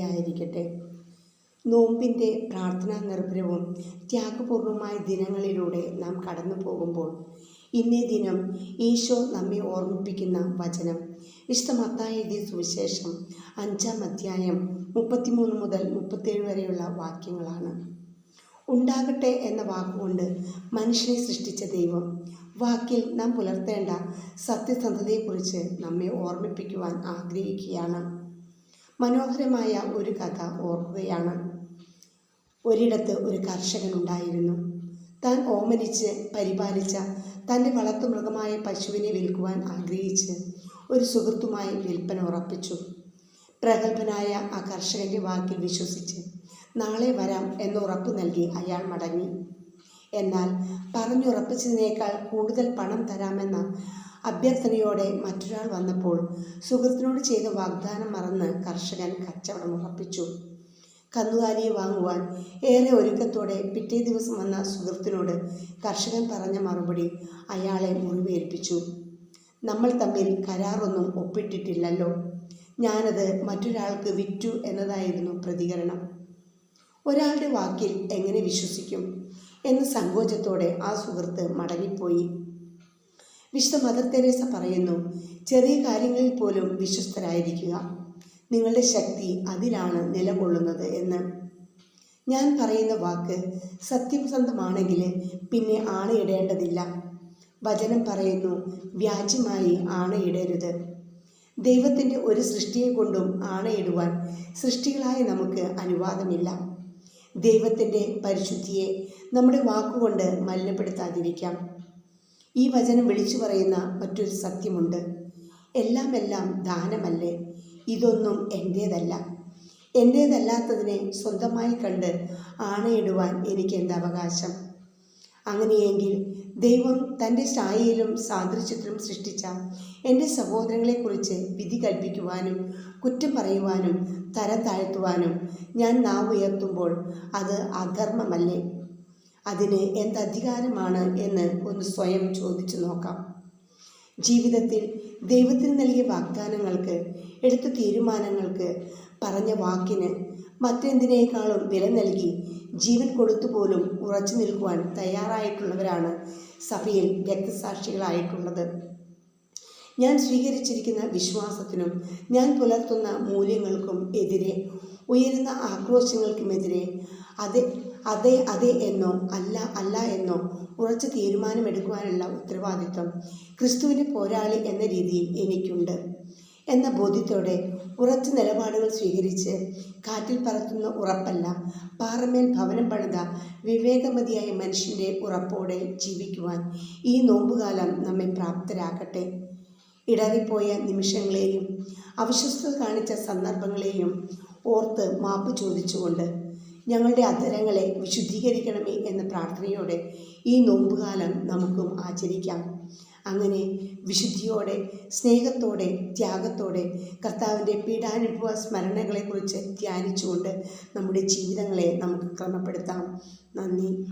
ആയിരിക്കട്ടെ നോമ്പിന്റെ പ്രാർത്ഥനാ നിർഭരവും ത്യാഗപൂർണമായ ദിനങ്ങളിലൂടെ നാം കടന്നു പോകുമ്പോൾ ഇന്നേ ദിനം ഈശോ നമ്മെ ഓർമ്മിപ്പിക്കുന്ന വചനം. വിശുദ്ധ സുവിശേഷം അഞ്ചാം അധ്യായം മുപ്പത്തിമൂന്ന് മുതൽ മുപ്പത്തേഴ് വരെയുള്ള വാക്യങ്ങളാണ്. ഉണ്ടാകട്ടെ എന്ന വാക്കുകൊണ്ട് മനുഷ്യനെ സൃഷ്ടിച്ച ദൈവം വാക്കിൽ നാം പുലർത്തേണ്ട സത്യസന്ധതയെക്കുറിച്ച് നമ്മെ ഓർമ്മിപ്പിക്കുവാൻ ആഗ്രഹിക്കുകയാണ്. മനോഹരമായ ഒരു കഥ ഓർക്കുകയാണ്. ഒരിടത്ത് ഒരു കർഷകൻ ഉണ്ടായിരുന്നു താൻ ഓമനിച്ച് പരിപാലിച്ച തന്റെ വളർത്തുമൃഗമായ പശുവിനെ വിൽക്കുവാൻ ആഗ്രഹിച്ച് ഒരു സുഹൃത്തുമായി വിൽപ്പന ഉറപ്പിച്ചു. പ്രഗത്ഭനായ ആ കർഷകന്റെ വാക്കിൽ വിശ്വസിച്ച് നാളെ വരാം എന്ന് ഉറപ്പ് നൽകി അയാൾ മടങ്ങി. എന്നാൽ പറഞ്ഞുറപ്പിച്ചതിനേക്കാൾ കൂടുതൽ പണം തരാമെന്ന അഭ്യർത്ഥനയോടെ മറ്റൊരാൾ വന്നപ്പോൾ സുഹൃത്തിനോട് ചെയ്ത വാഗ്ദാനം മറന്ന് കർഷകൻ കച്ചവടം ഉറപ്പിച്ചു. കന്നുകാലിയെ വാങ്ങുവാൻ ഏറെ ഒരുക്കത്തോടെ പിറ്റേ ദിവസം വന്ന സുഹൃത്തിനോട് കർഷകൻ പറഞ്ഞ മറുപടി അയാളെ മുറിവേൽപ്പിച്ചു. നമ്മൾ തമ്മിൽ കരാറൊന്നും ഒപ്പിട്ടിട്ടില്ലല്ലോ. ഞാനത് മറ്റൊരാൾക്ക് വിറ്റു എന്നതായിരുന്നു പ്രതികരണം. ഒരാളുടെ വാക്കിൽ എങ്ങനെ വിശ്വസിക്കും എന്ന സങ്കോചത്തോടെ ആ സുഹൃത്ത് മടങ്ങിപ്പോയി. വിശുദ്ധ മദർ തെരേസ പറയുന്നു ചെറിയ കാര്യങ്ങളിൽ പോലും വിശ്വസ്തരായിരിക്കുക. നിങ്ങളുടെ ശക്തി അതിലാണ് നിലകൊള്ളുന്നത് എന്ന്. ഞാൻ പറയുന്ന വാക്ക് സത്യസന്ധമാണെങ്കിൽ പിന്നെ ആണയിടേണ്ടതില്ല. വചനം പറയുന്നു വ്യാജ്യമായി ആണയിടരുത്. ദൈവത്തിന്റെ ഒരു സൃഷ്ടിയെ കൊണ്ടും ആണയിടുവാൻ സൃഷ്ടികളായ നമുക്ക് അനുവാദമില്ല. ദൈവത്തിന്റെ പരിശുദ്ധിയെ നമ്മുടെ വാക്കുകൊണ്ട് മലിനപ്പെടുത്താതിരിക്കാം. ഈ വചനം വിളിച്ചു പറയുന്ന മറ്റൊരു സത്യമുണ്ട്. എല്ലാം എല്ലാം ദാനമല്ലേ? ഇതൊന്നും എന്റേതല്ല എന്റേതല്ലാത്തതിനെ സ്വന്തമായി കണ്ട് ആണയിടുവാൻ എനിക്ക് എന്ത് അവകാശം? അങ്ങനെയെങ്കിൽ ദൈവം തന്റെ ഛായയിലും സാദൃശ്യത്തിലും സൃഷ്ടിച്ച എന്റെ സഹോദരങ്ങളെക്കുറിച്ച് വിധി കൽപ്പിക്കുവാനും കുറ്റം പറയുവാനും തരം താഴ്ത്തുവാനും ഞാൻ നാവ് ഉയർത്തുമ്പോൾ അത് അധർമ്മമല്ലേ? അതിന് എന്തധികാരമാണ് എന്ന് ഒന്ന് സ്വയം ചോദിച്ചു നോക്കാം. ജീവിതത്തിൽ ദൈവത്തിന് നൽകിയ വാഗ്ദാനങ്ങൾക്ക് എടുത്ത തീരുമാനങ്ങൾക്ക് പറഞ്ഞ വാക്കിന് മറ്റെന്തിനേക്കാളും വില നൽകി ജീവൻ കൊടുത്തു പോലും ഉറച്ചു നിൽക്കുവാൻ തയ്യാറായിട്ടുള്ളവരാണ് സഭയിൽ രക്തസാക്ഷികളായിട്ടുള്ളത്. ഞാൻ സ്വീകരിച്ചിരിക്കുന്ന വിശ്വാസത്തിനും ഞാൻ പുലർത്തുന്ന മൂല്യങ്ങൾക്കും എതിരെ ഉയരുന്ന ആക്രോശങ്ങൾക്കുമെതിരെ അതെ അതെ അതെ എന്നോ അല്ല അല്ല എന്നോ ഉറച്ച തീരുമാനമെടുക്കുവാനുള്ള ഉത്തരവാദിത്വം ക്രിസ്തുവിന്റെ പോരാളി എന്ന രീതിയിൽ എനിക്കുണ്ട്. എന്ന ബോധ്യത്തോടെ ഉറച്ച നിലപാടുകൾ സ്വീകരിച്ച് കാറ്റിൽ പറത്തുന്ന ഉറപ്പല്ല പാറമേൽ ഭവനം പണിത വിവേകമതിയായ മനുഷ്യന്റെ ഉറപ്പോടെ ജീവിക്കുവാൻ ഈ നോമ്പുകാലം നമ്മെ പ്രാപ്തരാക്കട്ടെ ഇടറിപ്പോയ നിമിഷങ്ങളെയും അവിശ്വസ്തത കാണിച്ച സന്ദർഭങ്ങളെയും ഓർത്ത് മാപ്പ് ചോദിച്ചുകൊണ്ട് ഞങ്ങളുടെ അധരങ്ങളെ വിശുദ്ധീകരിക്കണമേ എന്ന പ്രാർത്ഥനയോടെ ഈ നോമ്പുകാലം നമുക്കും ആചരിക്കാം. അങ്ങനെ വിശുദ്ധിയോടെ സ്നേഹത്തോടെ ത്യാഗത്തോടെ കർത്താവിന്റെ പീഡാനുഭവ സ്മരണകളെക്കുറിച്ച് ധ്യാനിച്ചുകൊണ്ട് നമ്മുടെ ജീവിതങ്ങളെ നമുക്ക് ക്രമപ്പെടുത്താം. നന്ദി.